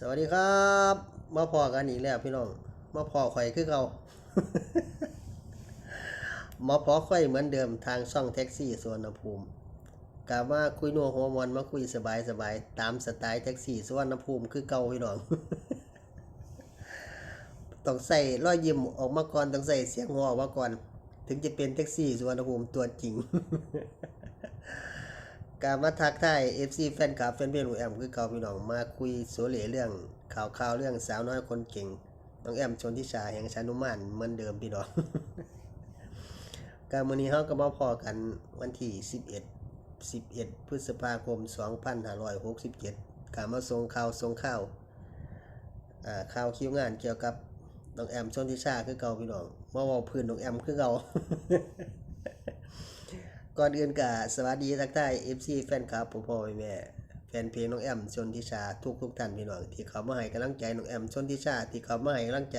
สวัสดีครับ มาพอกันอีกแล้วพี่น้องมาพอข่อยคือเกามาพอข่อยเหมือนเดิมทางช่องแท็กซี่สวนภูมิกลับมาคุยนัวหัวมอนมาคุยสบายสบายตามสไตล์แท็กซี่สวนภูมิคือเก่าพี่น้องต้องใส่รอยยิ้มออกมาก่อนต้องใส่เสียงหัวออกมาก่อน ถึงจะเป็นแท็กซี่สวนภูมิตัวจริง การมาทักทาย FC แฟนคลับแฟนเพลงของแอมคือเก่าพี่น้องมาคุยโซเลเรื่องข่าวข่าวเรื่องสาวน้อยคนเก่งน้องแอมชนทิชาแห่งชานุมานเหมือนเดิมพี่น้องการมือนี้เฮาก็มาพอกันวันที่ 11 11 พฤษภาคม 2567 การมาส่งข่าวส่งข่าวข่าวคิวงานเกี่ยวกับน้องแอมชนทิชาคือเก่าพี่น้องมาเว้าพื้นน้องแอมคือเก่า ก่อนอื่นก็สวัสดีทักทาย FC แฟนคลับพ่อพ่อแม่แม่แฟนเพลงน้องแอมชนทิชาทุกทุกท่านพี่น้องที่เขามาให้กำลังใจน้องแอมชนทิชาที่เขามาให้กำลังใจ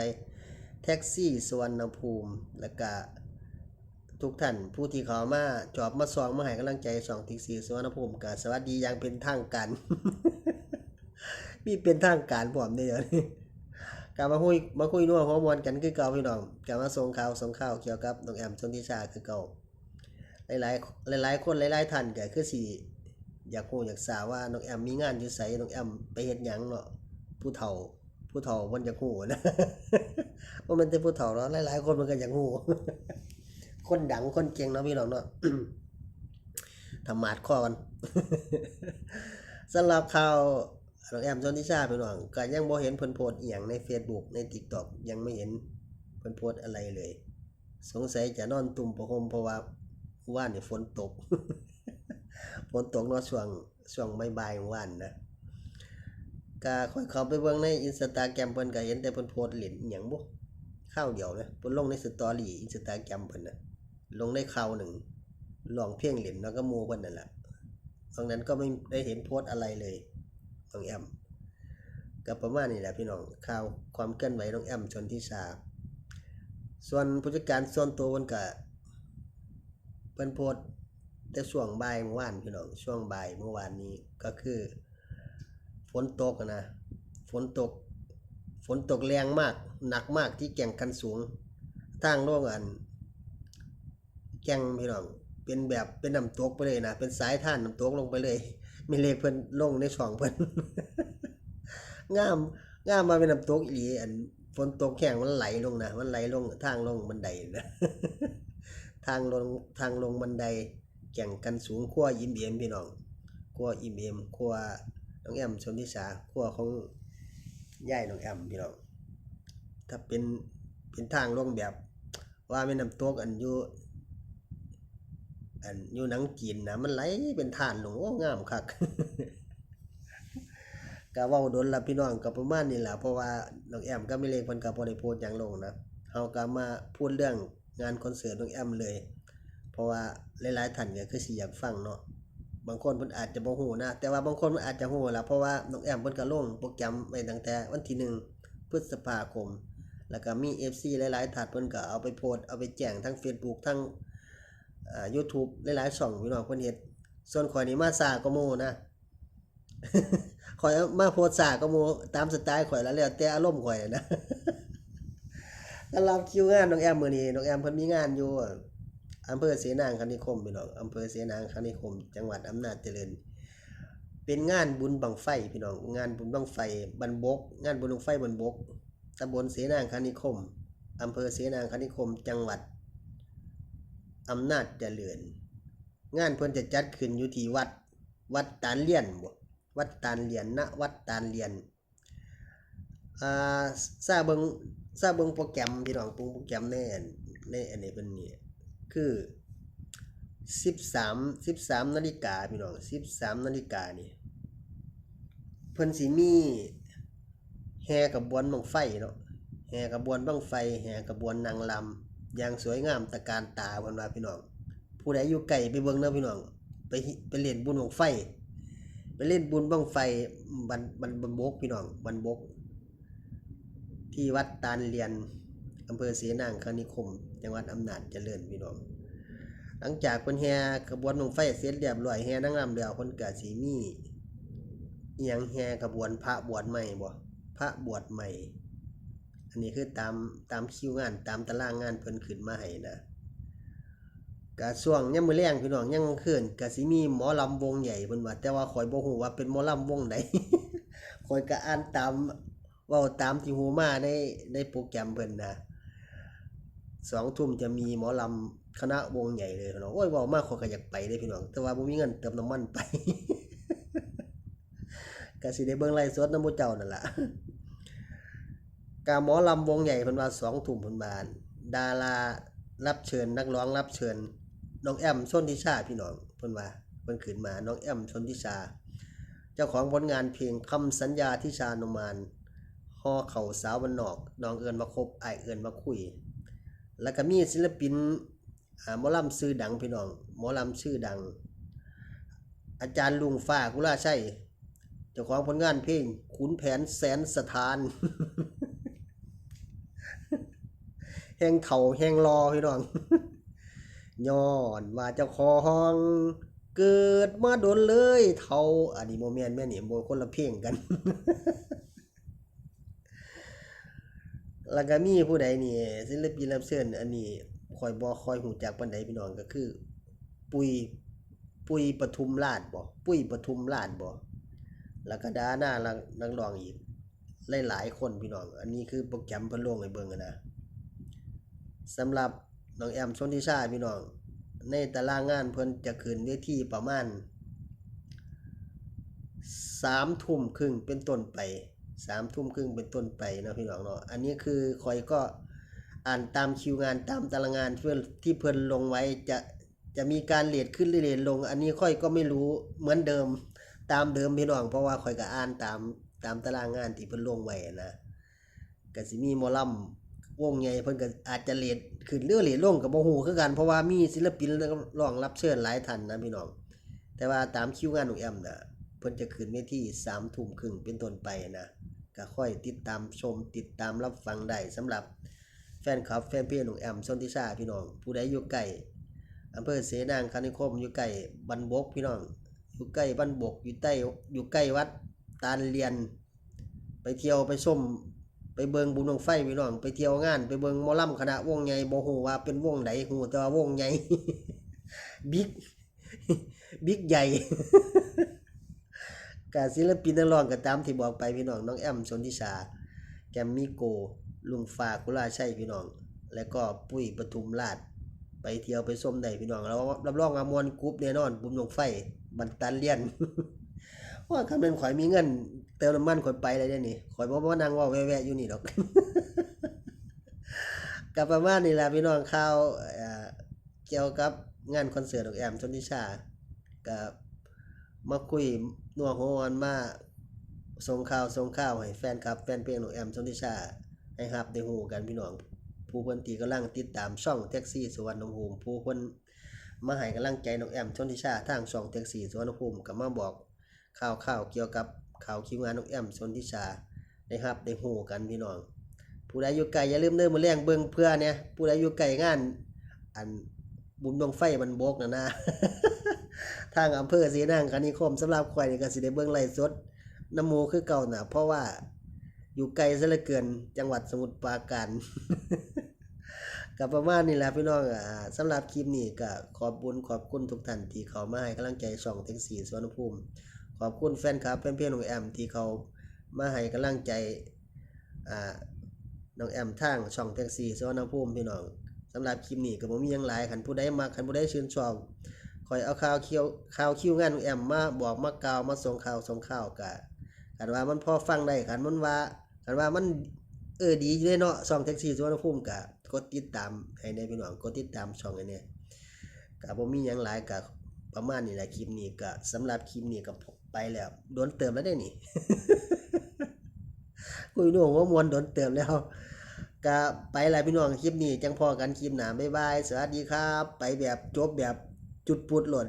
แท็กซี่สวรรณภูมิ แล้วก็ทุกท่านผู้ที่เขามาจอบมาซองมาให้กำลังใจสองทิกซี่สวรรณภูมิก็สวัสดีอย่างเป็นทางการมีเป็นทางการพร้อมเด้อนี่กลับมาคุยมาคุยนัวหัวมวนกันคือเก่าพี่น้องกลับมาส่งข่าวส่งข่าวเกี่ยวกับน้องแอมชนทิชาคือเก่า หลายๆหลาย ๆ คนหลายๆท่านก็คือสิอยากรู้อยากทราบว่าน้องแอมมีงานอยู่ไสน้องแอมไปเฮ็ดหยังเนาะผู้เฒ่าผู้เฒ่าเพิ่นอยากรู้นะบ่แม่นแต่ผู้เฒ่าเนาะหลายๆคนมันก็อยากรู้คนดังคนเก่งเนาะพี่น้องเนาะทำมาดข้อกันสำหรับข่าวน้องแอมชนทิชาพี่น้องก็ยังบ่เห็นเพิ่นโพสต์อีหยังใน Facebook ใน TikTok ยังไม่เห็นเพิ่นโพสต์อะไรเลย สงสัยจะนอนตุ่มประหมเพราะว่า ว่านนี่ฝนตก ฝนตกเนาะช่วงช่วงบ่ายๆของวันนะก็ค่อยเข้าไปเบิ่งใน Instagram เพิ่นก็เห็นแต่เพิ่นโพสต์เล่นอีหยังบ่ข้าวเดียวนะเพิ่นลงในสตอรี่ Instagram เพิ่นน่ะลงได้ข่าวหนึ่งร้องเพลงเล่นแล้วก็มูเพิ่นนั่นแหละตรงนั้นก็ไม่ได้เห็นโพสอะไรเลยน้องแอมก็ประมาณนี้แหละพี่น้องข่าวความเคลื่อนไหวน้องแอมชนทิชา ส่วนผู้จัดการส่วนตัวเพิ่นก็ เพิ่นโพสต์แต่ช่วงบ่ายเมื่อวานพี่น้องช่วงบ่ายเมื่อวานนี้ก็คือ ฝนตกนะฝนตก ฝนตกแรงมาก หนักมากที่แก่งกันสูงทางโลงอัน แก่งพี่น้องเป็นแบบเป็นน้ำตกไปเลยนะเป็นสายท่านน้ำตกลงไปเลยมีเลขเพิ่นลงในช่องเพิ่นงามงามมาเป็นน้ำตกอีหลีอันฝนตกแข็งมันไหลลงนะมันไหลลงทางลงบันไดนะ ทางลงทางลงบันไดแข่งกันสูงขั้วยิ้มเอี่ยมพี่น้องขั้วอิมเอี่ยมขั้วน้องแอมชนทิสาขั้วของยายน้องแอมพี่น้องถ้าเป็นเป็นทางลงแบบ ว่าแม่นำตัวกันอยู่อันอยู่หนังจีนนะมันไหลเป็นทานลงโอ้งามคักก็ว้าโดนละพี่น้องก็ประมาณนี้แหละเพราะว่าน้องแอมก็ไม่เลขเพิ่นก็บ่ได้โพสต์หยังลงนะเฮาก็มาพูดเรื่อง งานคอนเสิร์ตน้องแอมเลย เพราะว่าหลายๆท่านก็คือสิอยากฟังเนาะบางคนเพิ่นอาจจะบ่ฮู้นะ แต่ว่าบางคนมันอาจจะฮู้ล่ะเพราะว่าน้องแอมเพิ่นก็ลงโปรแกรมไว้ตั้งแต่วันที่1พฤษภาคม แล้วก็มี FC หลายๆท่านเพิ่นก็เอาไปโพสต์เอาไปแจ้งทั้ง Facebook ทั้งอ่า YouTube หลายๆช่องพี่น้องเพิ่นเฮ็ดส่วนข่อยนี่มาช้ากว่าหมู่นะข่อยมาโพสต์สาก็โมตามสไตล์ข่อยแล้วแล้วแต่อารมณ์ข่อยนะ สำหรับคิวงานน้องแอมมื้อนี้น้องแอมเพิ่นมีงานอยู่อำเภอเสนางคณิคมพี่น้องอำเภอเสนางคณิคม จังหวัดอำนาจเจริญ เป็นงานบุญบังไฟพี่น้องงานบุญบังไฟบันบก งานบุญบังไฟบันบกตำบลเสนางคณิคมอำเภอเสนางคณิคม จังหวัดอำนาจเจริญ งานเพิ่นจะจัดขึ้นอยู่ที่วัด วัดตาลเลียนบ่วัดตาลเลียนณวัดตาลเลียนอ่าทราบเบิง ทราบเบิงโปรแกรมพี่น้องปุ่งโปรแกรมในอันในอันนี้เพิ่นนี่คือ13 13นาฬิกาพี่น้อง13นาฬิกานี่เพิ่นสิมีแห่กระบวนบังไฟเนาะแห่กระบวนบังไฟแห่กระบวนนางลำอย่างสวยงามตะการตาเพิ่นว่าพี่น้องผู้ใดอยู่ไกลไปเบิ่งเด้อพี่น้องไปไปเล่นบุญบังไฟ ไปเล่นบุญบังไฟบันบันบันบกพี่น้องบันบก ที่วัดตาลเรียนอำเภอศรีนางคณิคม จังหวัดอำนาจเจริญพี่น้องหลังจากเพิ่นแห่ขบวนบั้งไฟเสร็จเรียบร้อยแห่นางรำแล้วเพิ่นก็สิมีอียงแห่ขบวนพระบวชใหม่บ่พระบวชใหม่ อันนี้คือตามตามคิวงานตามตารางงานเพิ่นขึ้นมาให้นะก็ช่วงยามมื้อแลงพี่น้องยังคืนก็สิมีหมอลำวงใหญ่เพิ่นว่าแต่ว่าข่อยบ่ฮู้ว่าเป็นหมอลำวงใดข่อยก็อ่านตาม ว้าตามที่ฮูมาในในโปรแกรมเพิ่นนะสองทุ่มจะมีหมอลำคณะวงใหญ่เลยพี่น้องโอ้ยว้ามากขอยก็อยากไปเด้พี่น้อง แต่ว่าบ่มีเงินเติมน้ำมันไปก็สิได้เบิ่งไลฟ์สดน้ำมูเจ้านั่นล่ะกาหมอลำวงใหญ่เพิ่นว่าสองทุ่มเพิ่นบาน ดารารับเชิญนักร้องรับเชิญน้องแอมชนทิชาพี่น้องเพิ่นว่าเพิ่นขึ้นมาน้องแอมชนทิชา เจ้าของผลงานเพลงคำสัญญาทิชานุมาน อเข่าสาวบันนอกน้องเอิญมาคบไอเอิญมาคุย แล้วก็มีศิลปินอ่าหมอลำชื่อดังพี่น้องหมอลำชื่อดัง อาจารย์ลุงฟ้ากุลาชัยเจ้าของผลงานเพลงขุนแผนแสนสถาน แห่งเถ่าแห่งรอพี่น้องย้อนว่าเจ้าของเกิดมาโดนเลยเท่าอันนี้โมเมนต์แม่นนี่โมคนละเพลงกัน แล้วก็มีผู้ใดนี่ศิลปินรับเชิญอันนี้คอยบ่คอยหูจักปานใดพี่น้องก็คือ ปุยปุยปทุมราชบ่ปุยปทุมราชบ่แล้วก็ดาหน้านักนักร้องอีกหลายๆคนพี่น้อง อันนี้คือโปรแกรมเพิ่นลงให้เบิ่งนะสำหรับน้องแอมชนทิชาพี่น้อง ในตารางงานเพิ่นจะขึ้นเวทีประมาณสามทุ่มครึ่งเป็นต้นไป สามทุ่มครึ่งเป็นต้นไปนะพี่น้องเนาะอันนี้คือคอยก็อ่านตามคิวงานตามตารางงานเพื่อนที่เพิ่นลงไว้จะจะมีการเลทขึ้นหรือเลทลง อันนี้ค่อยก็ไม่รู้เหมือนเดิมตามเดิมพี่น้องเพราะว่าค่อยก็อ่านตามตามตารางงานที่เพิ่นลงไว้นะก็สิมีมอลำวงใหญ่เพิ่นก็อาจจะเลทขึ้นเรือเลทลงกับบ่ฮู้คือกันเพราะว่ามีศิลปินร้องรับเชิญหลายท่านนะพี่น้องแต่ว่าตามคิวงานของแอมน่ะ เพิ่นจะขึ้นเวที3ทุ่มครึ่งเป็นต้นไปนะก็ค่อยติดตามชมติดตามรับฟังได้สำหรับแฟนคลับแฟนเพลงของแอมชนทิชาพี่น้อง ผู้ใดอยู่ใกล้อำเภอเสนางคณิคมอยู่ใกล้บันบกพี่น้องอยู่ใกล้บันบกอยู่ใต้อยู่ใกล้วัดตาลเรียน ไปเที่ยวไปชมไปเบิงบุญบังไฟพี่น้อง ไปเที่ยวงาน ไปเบิงมอลำคณะวงใหญ่บ่ฮู้ว่าเป็นวงใดฮู้แต่ว่าวงใหญ่บิ๊กบิ๊กใหญ่ กาศิลปินนักร้องก็ตามที่บอกไปพี่น้องน้องแอมชนทิชา แกมมี่โก ลุงฟ้ากุลาชัยพี่น้อง แล้วก็ปุ้ยปทุมราช ไปเที่ยวไปชมได้พี่น้องแล้วรับรองว่ามวนกรุ๊ปแน่นอนบุญบังไฟบันตันเลียนว่าคันเป็นข่อยมีเงิน เติมน้ำมันข่อยไปเลยเด้นี่ข่อยบ่านั่งว่าแวะๆอยู่นี่ดอกกับประมาณนี้แหละพี่น้องข่าวเกี่ยวกับงานคอนเสิร์ตของแอมชนทิชากับ มาคุยนัวหัววันมาส่งข่าวส่งข่าวให้แฟนคลับ แฟนเพลงของแอมชนทิชาให้ครับได้ฮู้กันพี่น้อง ผู้เพิ่นที่กำลังติดตามช่องแท็กซี่สุวรรณภูมิผู้เพิ่นมาให้กำลังใจน้องแอมชนทิชาทางช่องแท็กซี่สุวรรณภูมิก็มาบอกข่าวข่าวเกี่ยวกับข่าวคิวงานนกแอมชนทิชาได้ครับได้ฮู้กันพี่น้อง ผู้ใดอยู่ไกลอย่าลืมเด้อมื้อแรงเบิ่งเพื่อเนี่ยผู้ใดอยู่ไกลงาน อันบุญดวงไฟมันบกนะนะ ทางอำเภอศรีนางคณิคมสำหรับข่อยนี่ก็สิได้เบิ่งไลฟ์สดน้ำมูคือเก่าน่ะ เพราะว่าอยู่ไกลซะเหลือเกินจังหวัดสมุทรปราการก็ประมาณนี้แหละพี่น้องอ่าสำหรับคลิปนี้ก็ขอบคุญขอบคุณทุกท่านที่เขามาให้กำลังใจช่องแท็กซี่สวนภูมิ ขอบคุณแฟนคลับเพื่อนๆของแอมที่เขามาให้กำลังใจอ่าน้องแอมทางช่องแท็กซี่สวนภูมิพี่น้องสำหรับคลิปนี้ก็บ่มียังหลายคันผู้ใดมักคันผู้ใดชื่นชอบ คอยเอาข่าวเคียวข่าวคิวงานองแอมมาบอกมากล่าวมาส่งข่าวส่งข่าวกะคันว่ามันพอฟังได้คันมันว่าคันว่ามันเออดีอยู่เด้เนาะช่องแท็กซี่สวนภูมิกะกดติดตามให้ในพี่น้องกดติดตามช่องอันเนี้ยก็บ่มีหยังหลายกะประมาณนี้แหละคลิปนี้ก็สำหรับคลิปนี้ก็ไปแล้วโดนเติมแล้วได้นี่คุยหนูว่ามวนโดนเติมแล้วก็ไปแล้วพี่น้องคลิปนี้จังพอกันคลิปหนาบ๊ายบายสวัสดีครับ ไปแบบจบแบบ จุดปุดหลอด